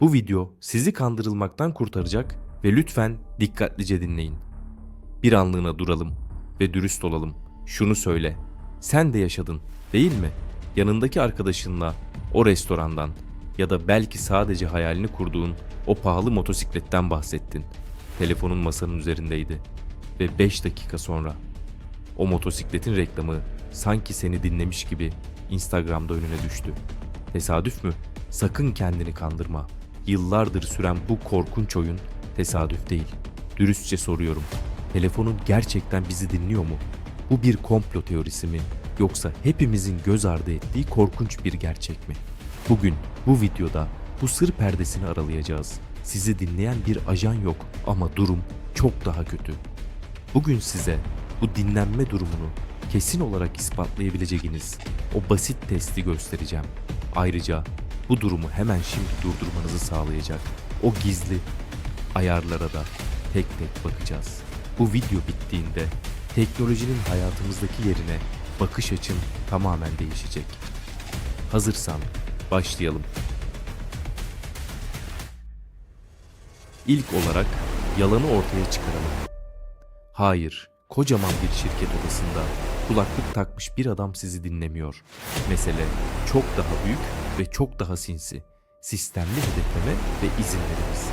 Bu video sizi kandırılmaktan kurtaracak ve lütfen dikkatlice dinleyin. Bir anlığına duralım ve dürüst olalım. Şunu söyle. Sen de yaşadın, değil mi? Yanındaki arkadaşınla o restorandan ya da belki sadece hayalini kurduğun o pahalı motosikletten bahsettin. Telefonun masanın üzerindeydi ve 5 dakika sonra o motosikletin reklamı sanki seni dinlemiş gibi Instagram'da önüne düştü. Tesadüf mü? Sakın kendini kandırma. Yıllardır süren bu korkunç oyun tesadüf değil. Dürüstçe soruyorum. Telefonun gerçekten bizi dinliyor mu? Bu bir komplo teorisi mi? Yoksa hepimizin göz ardı ettiği korkunç bir gerçek mi? Bugün bu videoda bu sır perdesini aralayacağız. Sizi dinleyen bir ajan yok ama durum çok daha kötü. Bugün size bu dinlenme durumunu kesin olarak ispatlayabileceğiniz o basit testi göstereceğim. Ayrıca bu durumu hemen şimdi durdurmanızı sağlayacak o gizli ayarlara da tek tek bakacağız. Bu video bittiğinde teknolojinin hayatımızdaki yerine bakış açın tamamen değişecek. Hazırsan başlayalım. İlk olarak yalanı ortaya çıkaralım. Hayır, kocaman bir şirket odasında kulaklık takmış bir adam sizi dinlemiyor. Mesele çok daha büyük ve çok daha sinsi. Sistemli hedefleme ve izinlerimiz.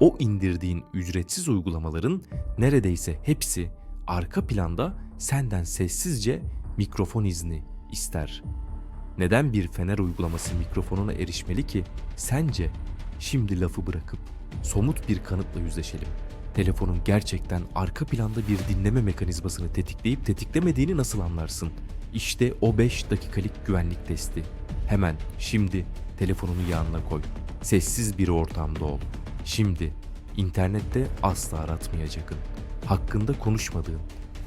O indirdiğin ücretsiz uygulamaların neredeyse hepsi arka planda senden sessizce mikrofon izni ister. Neden bir fener uygulaması mikrofonuna erişmeli ki? Sence? Şimdi lafı bırakıp somut bir kanıtla yüzleşelim. Telefonun gerçekten arka planda bir dinleme mekanizmasını tetikleyip tetiklemediğini nasıl anlarsın? İşte o 5 dakikalık güvenlik testi. Hemen şimdi telefonunu yanına koy. Sessiz bir ortamda ol. Şimdi internette asla aratmayacakın. Hakkında konuşmadığın,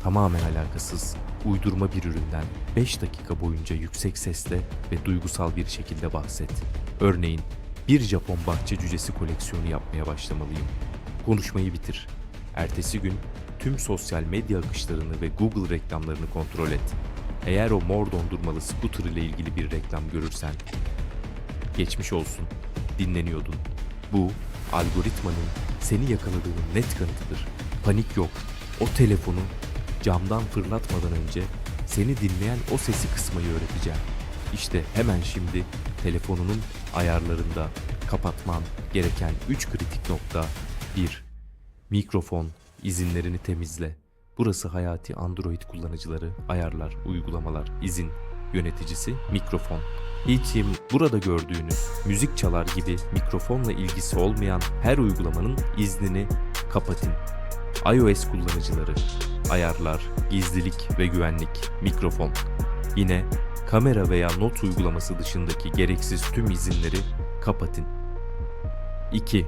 tamamen alakasız, uydurma bir üründen 5 dakika boyunca yüksek sesle ve duygusal bir şekilde bahset. Örneğin bir Japon bahçe cücesi koleksiyonu yapmaya başlamalıyım. Konuşmayı bitir. Ertesi gün tüm sosyal medya akışlarını ve Google reklamlarını kontrol et. Eğer o mor dondurmalı scooter ile ilgili bir reklam görürsen, geçmiş olsun, dinleniyordun. Bu, algoritmanın seni yakaladığının net kanıtıdır. Panik yok. O telefonu camdan fırlatmadan önce seni dinleyen o sesi kısmayı öğreteceğim. İşte hemen şimdi telefonunun ayarlarında kapatman gereken 3 kritik nokta 1. Mikrofon izinlerini temizle. Burası hayati Android kullanıcıları, ayarlar, uygulamalar, izin, yöneticisi, mikrofon. Eğitim burada gördüğünüz müzik çalar gibi mikrofonla ilgisi olmayan her uygulamanın iznini kapatın. iOS kullanıcıları, ayarlar, gizlilik ve güvenlik, mikrofon. Yine kamera veya not uygulaması dışındaki gereksiz tüm izinleri kapatın. 2.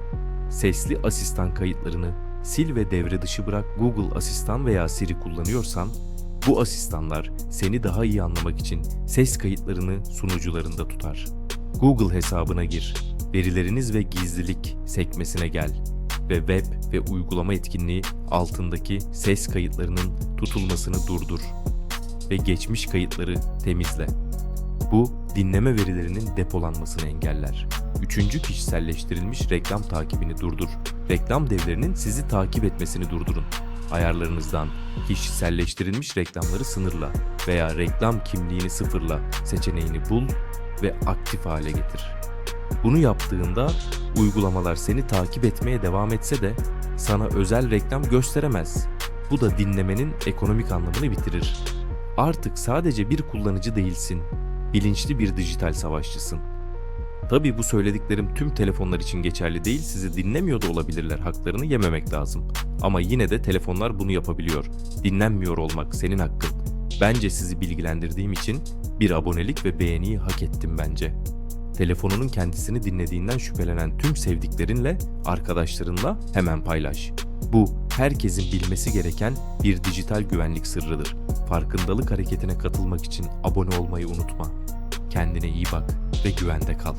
Sesli asistan kayıtlarını sil ve devre dışı bırak Google Asistan veya Siri kullanıyorsan bu asistanlar seni daha iyi anlamak için ses kayıtlarını sunucularında tutar. Google hesabına gir, verileriniz ve gizlilik sekmesine gel ve web ve uygulama etkinliği altındaki ses kayıtlarının tutulmasını durdur ve geçmiş kayıtları temizle. Bu dinleme verilerinin depolanmasını engeller. Üçüncü kişiselleştirilmiş reklam takibini durdur. Reklam devlerinin sizi takip etmesini durdurun. Ayarlarınızdan kişiselleştirilmiş reklamları sınırla veya reklam kimliğini sıfırla seçeneğini bul ve aktif hale getir. Bunu yaptığında uygulamalar seni takip etmeye devam etse de sana özel reklam gösteremez. Bu da dinlemenin ekonomik anlamını bitirir. Artık sadece bir kullanıcı değilsin. Bilinçli bir dijital savaşçısın. Tabii bu söylediklerim tüm telefonlar için geçerli değil, sizi dinlemiyor da olabilirler, haklarını yememek lazım. Ama yine de telefonlar bunu yapabiliyor. Dinlenmiyor olmak senin hakkın. Bence sizi bilgilendirdiğim için bir abonelik ve beğeniyi hak ettim bence. Telefonunun kendisini dinlediğinden şüphelenen tüm sevdiklerinle, arkadaşlarınla hemen paylaş. Bu herkesin bilmesi gereken bir dijital güvenlik sırrıdır. Farkındalık hareketine katılmak için abone olmayı unutma. Kendine iyi bak ve güvende kal.